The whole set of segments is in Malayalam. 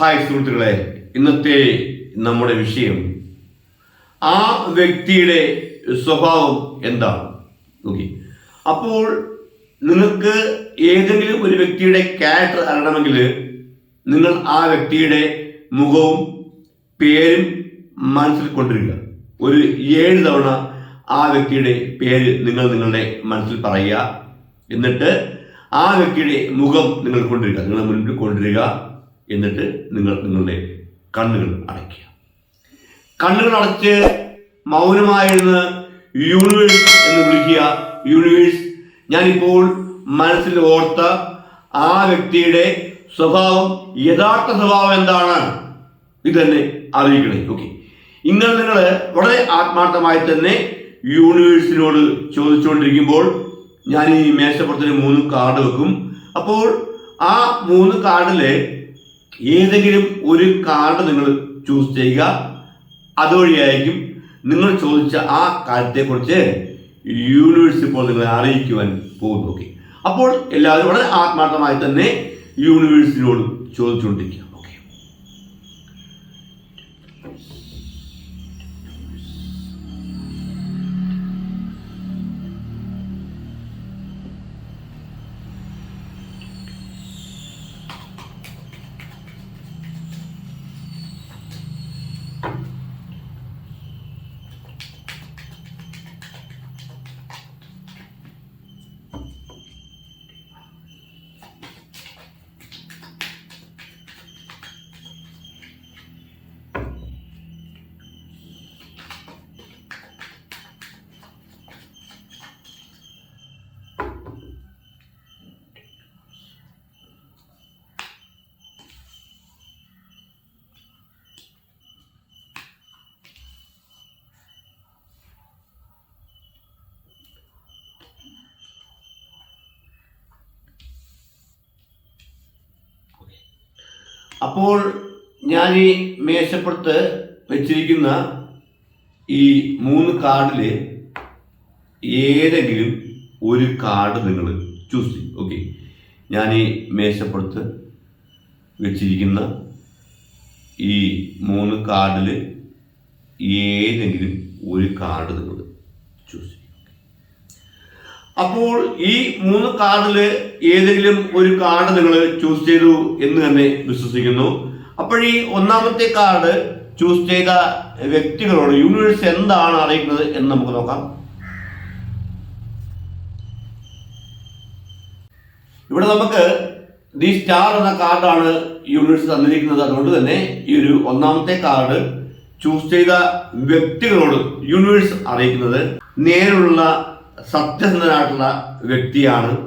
ഹായ് സുഹൃത്തുക്കളെ ഇന്നത്തെ നമ്മുടെ വിഷയം ആ വ്യക്തിയുടെ സ്വഭാവം എന്താണ്? നോക്കി. അപ്പോൾ നിങ്ങൾക്ക് ഏതെങ്കിലും ഒരു വ്യക്തിയുടെ ക്യാരക്ടർ അറിയണമെങ്കിൽ നിങ്ങൾ ആ വ്യക്തിയുടെ മുഖവും പേരും മനസ്സിൽ കൊണ്ടിരിക്കുക ഒരു ഏഴ് തവണ ആ വ്യക്തിയുടെ പേര് നിങ്ങൾ നിങ്ങളുടെ മനസ്സിൽ പറയുക. എന്നിട്ട് ആ വ്യക്തിയുടെ മുഖം നിങ്ങൾ കൊണ്ടിരിക്കുക നിങ്ങളുടെ മുന്നിൽ കൊണ്ടിരിക്കുക എന്നിട്ട് നിങ്ങൾ നിങ്ങളുടെ കണ്ണുകൾ അടയ്ക്കുക. കണ്ണുകൾ അടച്ച് മൗനമായിരുന്ന് യൂണിവേഴ്സ് എന്ന് വിളിക്കുക. യൂണിവേഴ്സ് ഞാനിപ്പോൾ മനസ്സിൽ ഓർത്ത ആ വ്യക്തിയുടെ സ്വഭാവം യഥാർത്ഥ സ്വഭാവം എന്താണ്? ഇത് തന്നെ അറിയിക്കണേ. ഓക്കെ ഇങ്ങനെ നിങ്ങൾ വളരെ ആത്മാർത്ഥമായി തന്നെ യൂണിവേഴ്സിനോട് ചോദിച്ചുകൊണ്ടിരിക്കുമ്പോൾ ഞാൻ ഈ മേശപ്പുറത്തിന് മൂന്ന് കാർഡ് വെക്കും. അപ്പോൾ ആ മൂന്ന് കാർഡിലെ ഏതെങ്കിലും ഒരു കാർഡ് നിങ്ങൾ ചൂസ് ചെയ്യുക. അതുവഴിയായിരിക്കും നിങ്ങൾ ചോദിച്ച ആ കാര്യത്തെക്കുറിച്ച് യൂണിവേഴ്സ് ഇപ്പോൾ നിങ്ങളെ അറിയിക്കുവാൻ പോകുന്നു ഓക്കെ അപ്പോൾ എല്ലാവരും വളരെ ആത്മാർത്ഥമായി തന്നെ യൂണിവേഴ്സിനോട് ചോദിച്ചുകൊണ്ടിരിക്കുക. അപ്പോൾ ഞാൻ ഈ മേശപ്പുറത്ത് വെച്ചിരിക്കുന്ന ഈ മൂന്ന് കാർഡിൽ ഏതെങ്കിലും ഒരു കാർഡ് നിങ്ങൾ ചൂസ് ചെയ്യും. ഓക്കെ. ഞാൻ ഈ മേശപ്പുറത്ത് വെച്ചിരിക്കുന്ന ഈ മൂന്ന് കാർഡിൽ ഏതെങ്കിലും ഒരു കാർഡ് നിങ്ങൾ ചൂസ് ചെയ്യും. അപ്പോൾ ഈ മൂന്ന് കാർഡിൽ ഏതെങ്കിലും ഒരു കാർഡ് നിങ്ങൾ ചൂസ് ചെയ്തു എന്ന് തന്നെ വിശ്വസിക്കുന്നു. അപ്പോൾ ഈ ഒന്നാമത്തെ കാർഡ് ചൂസ് ചെയ്ത വ്യക്തികളോട് യൂണിവേഴ്സ് എന്താണ് അറിയിക്കുന്നത് എന്ന് നമുക്ക് നോക്കാം. ഇവിടെ നമുക്ക് ദി സ്റ്റാർ എന്ന കാർഡാണ് യൂണിവേഴ്സ് തന്നിരിക്കുന്നത്. അതുകൊണ്ട് തന്നെ ഈ ഒരു ഒന്നാമത്തെ കാർഡ് ചൂസ് ചെയ്ത വ്യക്തികളോട് യൂണിവേഴ്സ് അറിയിക്കുന്നത്. നേരിലുള്ള സത്യസന്ധനായിട്ടുള്ള വ്യക്തിയാണ്.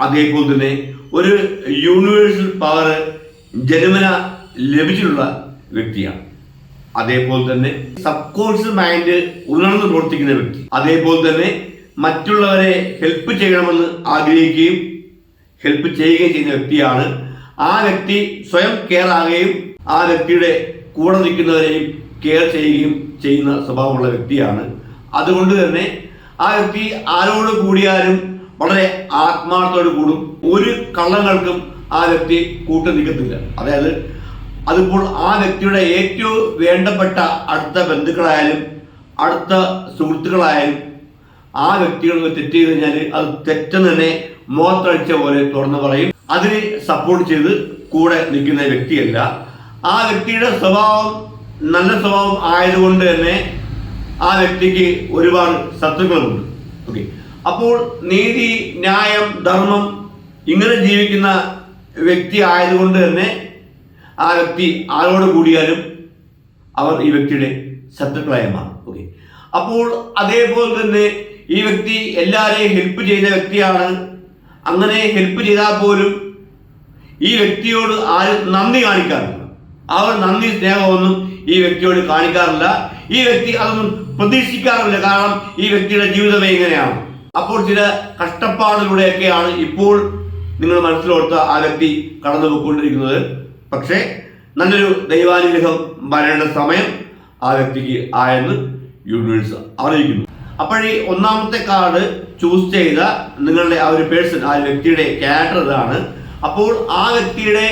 അതേപോലെ തന്നെ ഒരു യൂണിവേഴ്സൽ പവർ ജന്മന ലഭിച്ചിട്ടുള്ള വ്യക്തിയാണ്. അതേപോലെ തന്നെ സബ് കോൺഷ്യസ് മൈൻഡ് ഉണർന്ന് പ്രവർത്തിക്കുന്ന വ്യക്തി. അതേപോലെ തന്നെ മറ്റുള്ളവരെ ഹെൽപ്പ് ചെയ്യണമെന്ന് ആഗ്രഹിക്കുകയും ഹെൽപ്പ് ചെയ്യുകയും ചെയ്യുന്ന വ്യക്തിയാണ്. ആ വ്യക്തി സ്വയം കെയർ ആകുകയും ആ വ്യക്തിയുടെ കൂടെ നിൽക്കുന്നവരെയും കെയർ ചെയ്യുകയും ചെയ്യുന്ന സ്വഭാവമുള്ള വ്യക്തിയാണ്. അതുകൊണ്ട് തന്നെ ആ വ്യക്തി ആരോട് കൂടിയാലും വളരെ ആത്മാർത്ഥത്തോട് കൂടും. ഒരു കള്ളങ്ങൾക്കും ആ വ്യക്തി കൂട്ടു നിൽക്കത്തില്ല. അതായത് അതിപ്പോൾ ആ വ്യക്തിയുടെ ഏറ്റവും വേണ്ടപ്പെട്ട അടുത്ത ബന്ധുക്കളായാലും അടുത്ത സുഹൃത്തുക്കളായാലും ആ വ്യക്തികൾ തെറ്റ് ചെയ്ത് കഴിഞ്ഞാൽ അത് തെറ്റെന്ന് തന്നെ മോത്തടിച്ച പോലെ തുറന്നു പറയും. അതിന് സപ്പോർട്ട് ചെയ്ത് കൂടെ നിൽക്കുന്ന വ്യക്തിയല്ല. ആ വ്യക്തിയുടെ സ്വഭാവം നല്ല സ്വഭാവം ആയതുകൊണ്ട് തന്നെ ആ വ്യക്തിക്ക് ഒരുപാട് ശത്രുക്കളുമുണ്ട് ഓക്കെ അപ്പോൾ നീതി ന്യായം ധർമ്മം ഇങ്ങനെ ജീവിക്കുന്ന വ്യക്തി ആയതുകൊണ്ട് തന്നെ ആ വ്യക്തി ആരോട് കൂടിയാലും അവർ ഈ വ്യക്തിയുടെ ശത്രുക്കളായി മാറും. ഓക്കെ അപ്പോൾ അതേപോലെ തന്നെ ഈ വ്യക്തി എല്ലാവരെയും ഹെൽപ്പ് ചെയ്ത വ്യക്തിയാണ്. അങ്ങനെ ഹെൽപ്പ് ചെയ്താൽ പോലും ഈ വ്യക്തിയോട് ആരും നന്ദി കാണിക്കാറില്ല. ആ ഒരു നന്ദി സ്നേഹമൊന്നും ഈ വ്യക്തിയോട് കാണിക്കാറില്ല. ഈ വ്യക്തി അതൊന്നും പ്രതീക്ഷിക്കാറില്ല. കാരണം ഈ വ്യക്തിയുടെ ജീവിതമേ ഇങ്ങനെയാണ്. അപ്പോൾ ചില കഷ്ടപ്പാടിലൂടെയൊക്കെയാണ് ഇപ്പോൾ നിങ്ങൾ മനസ്സിലോർത്ത് ആ വ്യക്തി കടന്നു പോയിക്കൊണ്ടിരിക്കുന്നത് പക്ഷേ നല്ലൊരു ദൈവാനുഗ്രഹം വരേണ്ട സമയം ആ വ്യക്തിക്ക് ആയെന്ന് യൂണിവേഴ്സ് അറിയിക്കുന്നു. അപ്പോഴീ ഒന്നാമത്തെ കാർഡ് ചൂസ് ചെയ്ത നിങ്ങളുടെ ആ ഒരു പേഴ്സൺ ആ വ്യക്തിയുടെ ക്യാരക്ടർ ഇതാണ്. അപ്പോൾ ആ വ്യക്തിയുടെ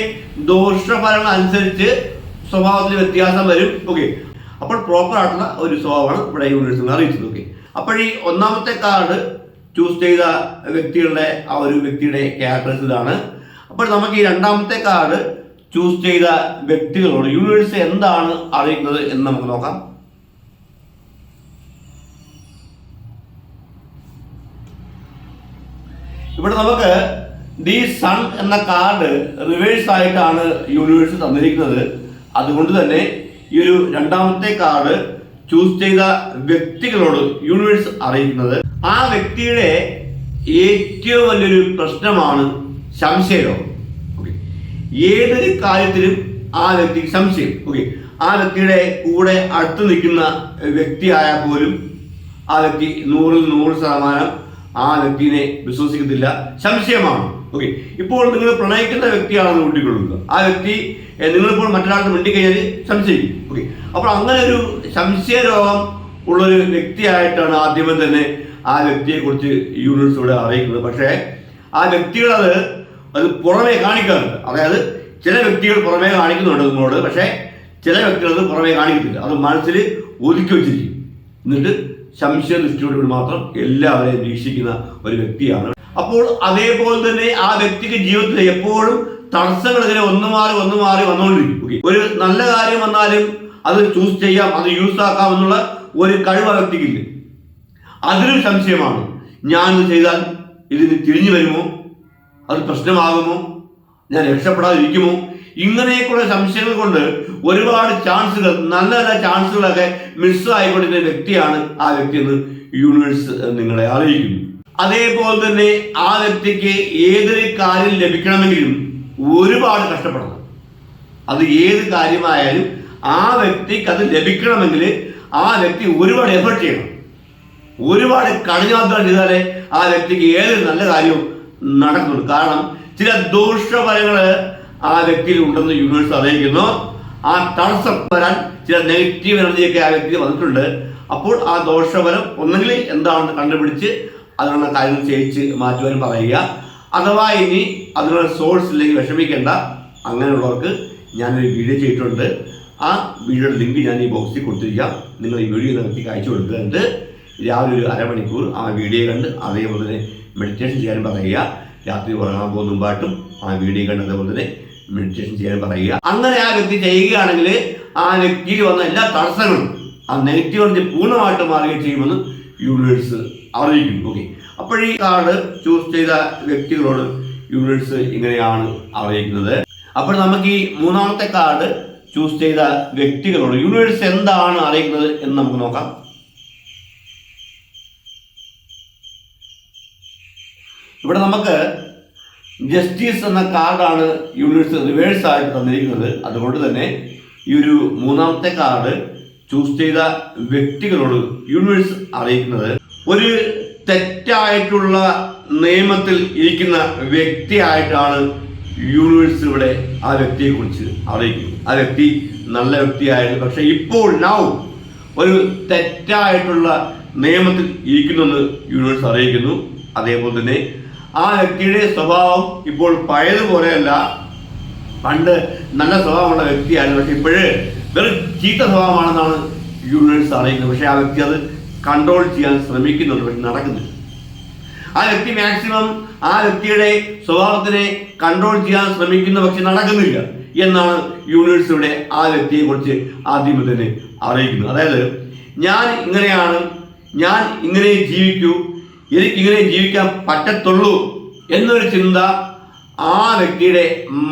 ദോഷഫലങ്ങൾ അനുസരിച്ച് സ്വഭാവത്തിൽ വ്യത്യാസം വരും. ഓക്കെ അപ്പോൾ പ്രോപ്പർ ആയിട്ടുള്ള ഒരു സ്വഭാവമാണ് ഇവിടെ യൂണിവേഴ്സിൽ അറിയിച്ചത് ഓക്കെ അപ്പോൾ ഈ ഒന്നാമത്തെ കാർഡ് ചൂസ് ചെയ്ത വ്യക്തികളുടെ ആ ഒരു വ്യക്തിയുടെ ക്യാരക്ടേഴ്സ് ഇതാണ്. അപ്പോൾ നമുക്ക് ഈ രണ്ടാമത്തെ കാർഡ് ചൂസ് ചെയ്ത വ്യക്തികളോട് യൂണിവേഴ്സ് എന്താണ് അറിയിക്കുന്നത് എന്ന് നമുക്ക് നോക്കാം. ഇവിടെ നമുക്ക് ദി സൺ എന്ന കാർഡ് റിവേഴ്സ് ആയിട്ടാണ് യൂണിവേഴ്സ് തന്നിരിക്കുന്നത്. അതുകൊണ്ട് തന്നെ ഈ ഒരു രണ്ടാമത്തെ കാർഡ് ചൂസ് ചെയ്ത വ്യക്തികളോട് യൂണിവേഴ്സ് അറിയിക്കുന്നത്. ആ വ്യക്തിയുടെ ഏറ്റവും വലിയൊരു പ്രശ്നമാണ് സംശയരോഗം ഓക്കെ ഏതൊരു കാര്യത്തിലും ആ വ്യക്തിക്ക് സംശയം. ഓക്കെ ആ വ്യക്തിയുടെ കൂടെ അടുത്ത് നിൽക്കുന്ന വ്യക്തിയായാൽ പോലും ആ വ്യക്തി നൂറിൽ നൂറ് ശതമാനം ആ വ്യക്തിനെ വിശ്വസിക്കത്തില്ല. സംശയമാണ്. ഓക്കെ ഇപ്പോൾ നിങ്ങൾ പ്രണയിക്കുന്ന വ്യക്തിയാണെന്ന് കൂട്ടിക്കൊള്ളുക. ആ വ്യക്തി നിങ്ങളിപ്പോൾ മറ്റൊരാൾക്ക് മിണ്ടിക്കഴിഞ്ഞാൽ സംശയിക്കും. ഓക്കെ അപ്പോൾ അങ്ങനെ ഒരു സംശയ രോഗം ഉള്ളൊരു വ്യക്തിയായിട്ടാണ് ആദ്യമേ തന്നെ ആ വ്യക്തിയെ കുറിച്ച് ഇവിടെ അറിയിക്കുന്നത്. പക്ഷേ ആ വ്യക്തികൾ അത് അത് പുറമേ കാണിക്കാറുണ്ട്. അതായത് ചില വ്യക്തികൾ പുറമേ കാണിക്കുന്നുണ്ട് നിങ്ങളോട്. പക്ഷേ ചില വ്യക്തികൾ അത് പുറമേ കാണിക്കുന്നില്ല. അത് മനസ്സിൽ ഒതുക്കി വെച്ചിരിക്കും. എന്നിട്ട് സംശയ ദൃഷ്ടിയോടുകൂടി മാത്രം എല്ലാവരെയും വീക്ഷിക്കുന്ന ഒരു വ്യക്തിയാണ് അപ്പോൾ അതേപോലെ തന്നെ ആ വ്യക്തിക്ക് ജീവിതത്തിൽ എപ്പോഴും തടസ്സങ്ങൾ ഇങ്ങനെ ഒന്ന് മാറി ഒന്ന് മാറി വന്നുകൊണ്ടിരിക്കും ഒരു നല്ല കാര്യം വന്നാലും അത് ചൂസ് ചെയ്യാം അത് യൂസ് ആക്കാം എന്നുള്ള ഒരു കഴിവ് ആ വ്യക്തിക്കില്ല അതൊരു സംശയമാണ് ഞാൻ ചെയ്താൽ ഇതിന് തിരിഞ്ഞു വരുമോ? അത് പ്രശ്നമാകുമോ? ഞാൻ രക്ഷപ്പെടാതിരിക്കുമോ? ഇങ്ങനെയൊക്കെയുള്ള സംശയങ്ങൾ കൊണ്ട് ഒരുപാട് ചാൻസുകൾ നല്ല നല്ല ചാൻസുകളൊക്കെ മിസ്സായിക്കൊണ്ടിരുന്ന വ്യക്തിയാണ് ആ വ്യക്തി എന്ന് യൂണിവേഴ്സ് നിങ്ങളെ അറിയിക്കുന്നു. അതേപോലെ തന്നെ ആ വ്യക്തിക്ക് ഏതൊരു കാര്യം ലഭിക്കണമെങ്കിലും ഒരുപാട് കഷ്ടപ്പെടണം. അത് ഏത് കാര്യമായാലും ആ വ്യക്തിക്ക് അത് ലഭിക്കണമെങ്കിൽ ആ വ്യക്തി ഒരുപാട് എഫർട്ട് ചെയ്യണം. ഒരുപാട് കഠിനാധ്വാനം ചെയ്താലേ ആ വ്യക്തിക്ക് ഏത് നല്ല കാര്യവും നടക്കുന്നുള്ളൂ കാരണം ചില ദോഷഫലങ്ങൾ ആ വ്യക്തിയിൽ ഉണ്ടെന്ന് യൂണിവേഴ്സ് അറിയിക്കുന്നു. ആ തടസ്സം വരാൻ ചില നെഗറ്റീവ് എനർജിയൊക്കെ ആ വ്യക്തി വന്നിട്ടുണ്ട്. അപ്പോൾ ആ ദോഷഫലം ഒന്നെങ്കിൽ എന്താണെന്ന് കണ്ടുപിടിച്ച് അതിനുള്ള കാര്യങ്ങൾ ചെയ്യിച്ച് മാറ്റുവാനും പറയുക. അഥവാ ഇനി അതിനുള്ള സോഴ്സ് ഇല്ലെങ്കിൽ വിഷമിക്കേണ്ട. അങ്ങനെയുള്ളവർക്ക് ഞാനൊരു വീഡിയോ ചെയ്തിട്ടുണ്ട്. ആ വീഡിയോയുടെ ലിങ്ക് ഞാൻ ഈ ബോക്സിൽ കൊടുത്തിരിക്കാം. നിങ്ങൾ ഈ വീഡിയോ നിങ്ങൾക്ക് അയച്ചു കൊടുക്കുന്നുണ്ട് രാവിലെ ഒരു അരമണിക്കൂർ ആ വീഡിയോ കണ്ട് അതേപോലെ തന്നെ മെഡിറ്റേഷൻ ചെയ്യാൻ പറയുക. രാത്രി ഉറങ്ങാൻ പോകുന്ന ആ വീഡിയോ കണ്ട് അതേപോലെ തന്നെ മെഡിറ്റേഷൻ ചെയ്യാൻ പറയുക. അങ്ങനെ ആ വ്യക്തി ചെയ്യുകയാണെങ്കിൽ ആ വ്യക്തിയിൽ വന്ന എല്ലാ തടസ്സങ്ങളും ആ നെഗറ്റീവ് എനർജി പൂർണമായിട്ട് മാറുകയും ചെയ്യുമെന്ന് യൂണിവേഴ്സ് അറിയിക്കുന്നു. ഓക്കെ അപ്പോഴീ കാർഡ് ചൂസ് ചെയ്ത വ്യക്തികളോട് യൂണിവേഴ്സ് ഇങ്ങനെയാണ് അറിയിക്കുന്നത്. അപ്പോൾ നമുക്ക് ഈ മൂന്നാമത്തെ കാർഡ് ചൂസ് ചെയ്ത വ്യക്തികളോട് യൂണിവേഴ്സ് എന്താണ് അറിയിക്കുന്നത് എന്ന് നമുക്ക് നോക്കാം. ഇവിടെ നമുക്ക് ജസ്റ്റിസ് എന്ന കാർഡാണ് യൂണിവേഴ്സ് റിവേഴ്സ് ആയിട്ട് തന്നിരിക്കുന്നത്. അതുകൊണ്ട് തന്നെ ഈ ഒരു മൂന്നാമത്തെ കാർഡ് ചൂസ് ചെയ്ത വ്യക്തികളോട് യൂണിവേഴ്സ് അറിയിക്കുന്നത് ഒരു തെറ്റായിട്ടുള്ള നിയമത്തിൽ ഇരിക്കുന്ന വ്യക്തിയായിട്ടാണ് യൂണിവേഴ്സ് ഇവിടെ ആ വ്യക്തിയെ കുറിച്ച് അറിയിക്കുന്നത്. ആ വ്യക്തി നല്ല വ്യക്തിയായിരുന്നു. പക്ഷെ ഇപ്പോൾ നൗ ഒരു തെറ്റായിട്ടുള്ള നിയമത്തിൽ ഇരിക്കുന്നെന്ന് യൂണിവേഴ്സ് അറിയിക്കുന്നു. അതേപോലെ തന്നെ ആ വ്യക്തിയുടെ സ്വഭാവം ഇപ്പോൾ പഴയതുപോലെയല്ല. പണ്ട് നല്ല സ്വഭാവമുള്ള വ്യക്തിയായിരുന്നു. പക്ഷെ ഇപ്പോഴ് വെറും ചീത്ത സ്വഭാവമാണെന്നാണ് യൂണിവേഴ്സ് അറിയിക്കുന്നത് പക്ഷെ ആ വ്യക്തി അത് കൺട്രോൾ ചെയ്യാൻ ശ്രമിക്കുന്നുണ്ട് പക്ഷെ നടക്കുന്നില്ല. ആ വ്യക്തി മാക്സിമം ആ വ്യക്തിയുടെ സ്വഭാവത്തിനെ കൺട്രോൾ ചെയ്യാൻ ശ്രമിക്കുന്ന പക്ഷെ നടക്കുന്നില്ല എന്നാണ് യൂണിവേഴ്സ് ആ വ്യക്തിയെ കുറിച്ച് ആദ്യമേ തന്നെ അറിയിക്കുന്നത്. അതായത് ഞാൻ ഇങ്ങനെയാണ് ഞാൻ ഇങ്ങനെ ജീവിക്കൂ എനിക്കിങ്ങനെ ജീവിക്കാൻ പറ്റത്തുള്ളൂ എന്നൊരു ചിന്ത ആ വ്യക്തിയുടെ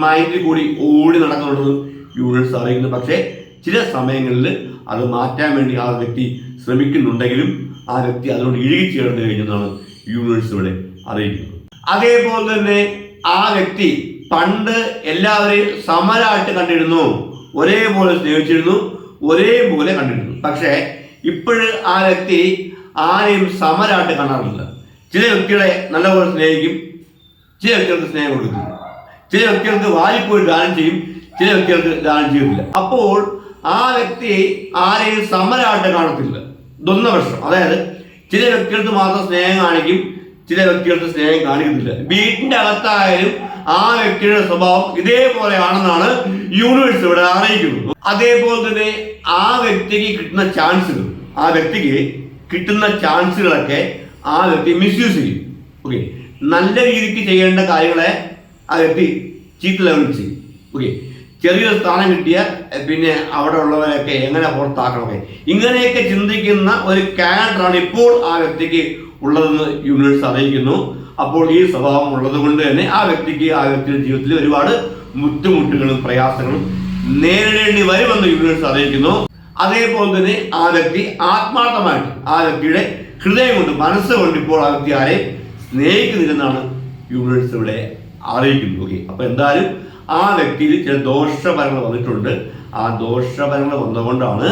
മൈൻഡിൽ കൂടി ഓടി നടക്കുന്നുണ്ടെന്ന് യൂണിവേഴ്സ് അറിയിക്കുന്നു പക്ഷേ ചില സമയങ്ങളിൽ അത് മാറ്റാൻ വേണ്ടി ആ വ്യക്തി ശ്രമിക്കുന്നുണ്ടെങ്കിലും ആ വ്യക്തി അതിനോട് ഇഴുകി ചേർന്ന് കഴിഞ്ഞെന്നാണ് യൂണിവേഴ്സ് ഇവിടെ അറിയിക്കുന്നത്. അതേപോലെ തന്നെ ആ വ്യക്തി പണ്ട് എല്ലാവരെയും സമരായിട്ട് കണ്ടിരുന്നു. ഒരേപോലെ സ്നേഹിച്ചിരുന്നു ഒരേപോലെ കണ്ടിരുന്നു. പക്ഷേ ഇപ്പോഴ് ആ വ്യക്തി ആരെയും സമരായിട്ട് കാണാറില്ല. ചില വ്യക്തികളെ നല്ലപോലെ സ്നേഹിക്കും ചില വ്യക്തികൾക്ക് സ്നേഹം കൊടുക്കുന്നു ചില വ്യക്തികൾക്ക് വാരിപ്പോയി ദാനം ചെയ്യും ചില വ്യക്തികൾക്ക് ദാനം ചെയ്യില്ല അപ്പോൾ ആ വ്യക്തി ആരെയും സമരമായിട്ട് കാണത്തില്ല. പ്രശ്നം. അതായത് ചില വ്യക്തികൾക്ക് മാത്രം സ്നേഹം കാണിക്കും ചില വ്യക്തികൾക്ക് സ്നേഹം കാണിക്കുന്നില്ല. വീട്ടിന്റെ അകത്തായാലും ആ വ്യക്തിയുടെ സ്വഭാവം ഇതേപോലെയാണെന്നാണ് യൂണിവേഴ്സ് ഇവിടെ അറിയിക്കുന്നത്. അതേപോലെ തന്നെ ആ വ്യക്തിക്ക് കിട്ടുന്ന ചാൻസുകൾ ആ വ്യക്തിക്ക് കിട്ടുന്ന ചാൻസുകളൊക്കെ ആ വ്യക്തി മിസ്യൂസ് ചെയ്യും. ഓക്കെ നല്ല രീതിക്ക് ചെയ്യേണ്ട കാര്യങ്ങളെ ആ വ്യക്തി ചീത്ത ലെവലിൽ ചെയ്യും. ഓക്കെ ചെറിയൊരു സ്ഥാനം കിട്ടിയാൽ പിന്നെ അവിടെ ഉള്ളവരൊക്കെ എങ്ങനെ പുറത്താക്കണമൊക്കെ. ഇങ്ങനെയൊക്കെ ചിന്തിക്കുന്ന ഒരു ക്യാരക്ടറാണ് ഇപ്പോൾ ആ വ്യക്തിക്ക് ഉള്ളതെന്ന് യൂണിവേഴ്സ് അറിയിക്കുന്നു. അപ്പോൾ ഈ സ്വഭാവം ഉള്ളത് കൊണ്ട് തന്നെ ആ വ്യക്തിക്ക് ആ വ്യക്തിയുടെ ജീവിതത്തിൽ ഒരുപാട് ബുദ്ധിമുട്ടുകളും പ്രയാസങ്ങളും നേരിടേണ്ടി വരുമെന്ന് യൂണിവേഴ്സ് അറിയിക്കുന്നു. അതേപോലെ തന്നെ ആ വ്യക്തി ആത്മാർത്ഥമായിട്ട് ആ വ്യക്തിയുടെ ഹൃദയം കൊണ്ട് മനസ്സുകൊണ്ട് ഇപ്പോൾ ആ വ്യക്തി ആരെ സ്നേഹിക്കുന്നില്ലെന്നാണ് യൂണിവേഴ്സ് ഇവിടെ അറിയിക്കുന്നത്. ഓക്കെ അപ്പൊ എന്തായാലും ആ വ്യക്തിയിൽ ചില ദോഷഫലങ്ങൾ വന്നിട്ടുണ്ട്. ആ ദോഷഫലങ്ങൾ വന്നുകൊണ്ടാണ്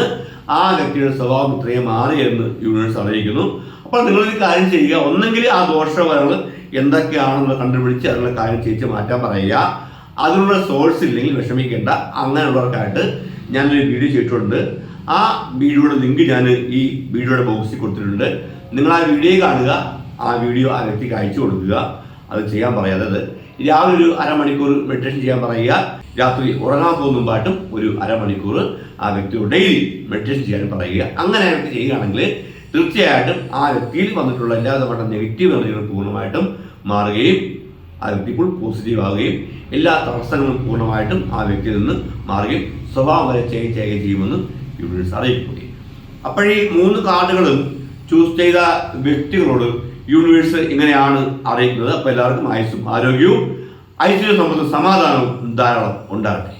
ആ വ്യക്തിയുടെ സ്വഭാവം ഇത്രയും മാറി എന്ന് യൂണിവേഴ്സ് അറിയിക്കുന്നു. അപ്പോൾ നിങ്ങളൊരു കാര്യം ചെയ്യുക. ഒന്നെങ്കിൽ ആ ദോഷഫലങ്ങൾ എന്തൊക്കെയാണെന്ന് കണ്ടുപിടിച്ച് അതിനുള്ള കാര്യം ചെയ്യിച്ച് മാറ്റാൻ പറയുക. അതിനുള്ള സോഴ്സ് ഇല്ലെങ്കിൽ വിഷമിക്കേണ്ട. അങ്ങനെയുള്ളവർക്കായിട്ട് ഞാനൊരു വീഡിയോ ചെയ്തിട്ടുണ്ട്. ആ വീഡിയോയുടെ ലിങ്ക് ഞാൻ ഈ വീഡിയോയുടെ ബോക്സിൽ കൊടുത്തിട്ടുണ്ട്. നിങ്ങൾ ആ വീഡിയോ കാണുക. ആ വീഡിയോ ആ വ്യക്തിക്ക് അയച്ചു കൊടുക്കുക. അത് ചെയ്യാൻ പറയാത്തത്. രാവിലെ ഒരു അരമണിക്കൂർ മെഡിറ്റേഷൻ ചെയ്യാൻ പറയുക. രാത്രി ഉറങ്ങാൻ പോകുന്നുമ്പായിട്ടും ഒരു അരമണിക്കൂർ ആ വ്യക്തിയോട് ഡെയിലി മെഡിറ്റേഷൻ ചെയ്യാൻ പറയുക. അങ്ങനെ വ്യക്തി ചെയ്യുകയാണെങ്കിൽ തീർച്ചയായിട്ടും ആ വ്യക്തിയിൽ വന്നിട്ടുള്ള എല്ലാവിധപ്പെട്ട നെഗറ്റീവ് എനർജികൾ പൂർണമായിട്ടും മാറുകയും ആ വ്യക്തി ഇപ്പോൾ പോസിറ്റീവ് ആവുകയും എല്ലാ തടസ്സങ്ങളും പൂർണമായിട്ടും ആ വ്യക്തിയിൽ നിന്ന് മാറുകയും സ്വഭാവം വരെ ചേഞ്ച് ചെയ്യുകയും ചെയ്യുമെന്ന് യൂണിവേഴ്സ് അറിയിക്കുകയും അപ്പോഴീ മൂന്ന് കാർഡുകളും ചൂസ് ചെയ്ത വ്യക്തികളോട് യൂണിവേഴ്സ് ഇങ്ങനെയാണ് അറിയുന്നത് അപ്പോൾ എല്ലാവർക്കും ആയുസ്സും ആരോഗ്യവും ഐശ്വര്യ സമ്പത്തും സമാധാനവും ധാരാളം ഉണ്ടാകട്ടെ.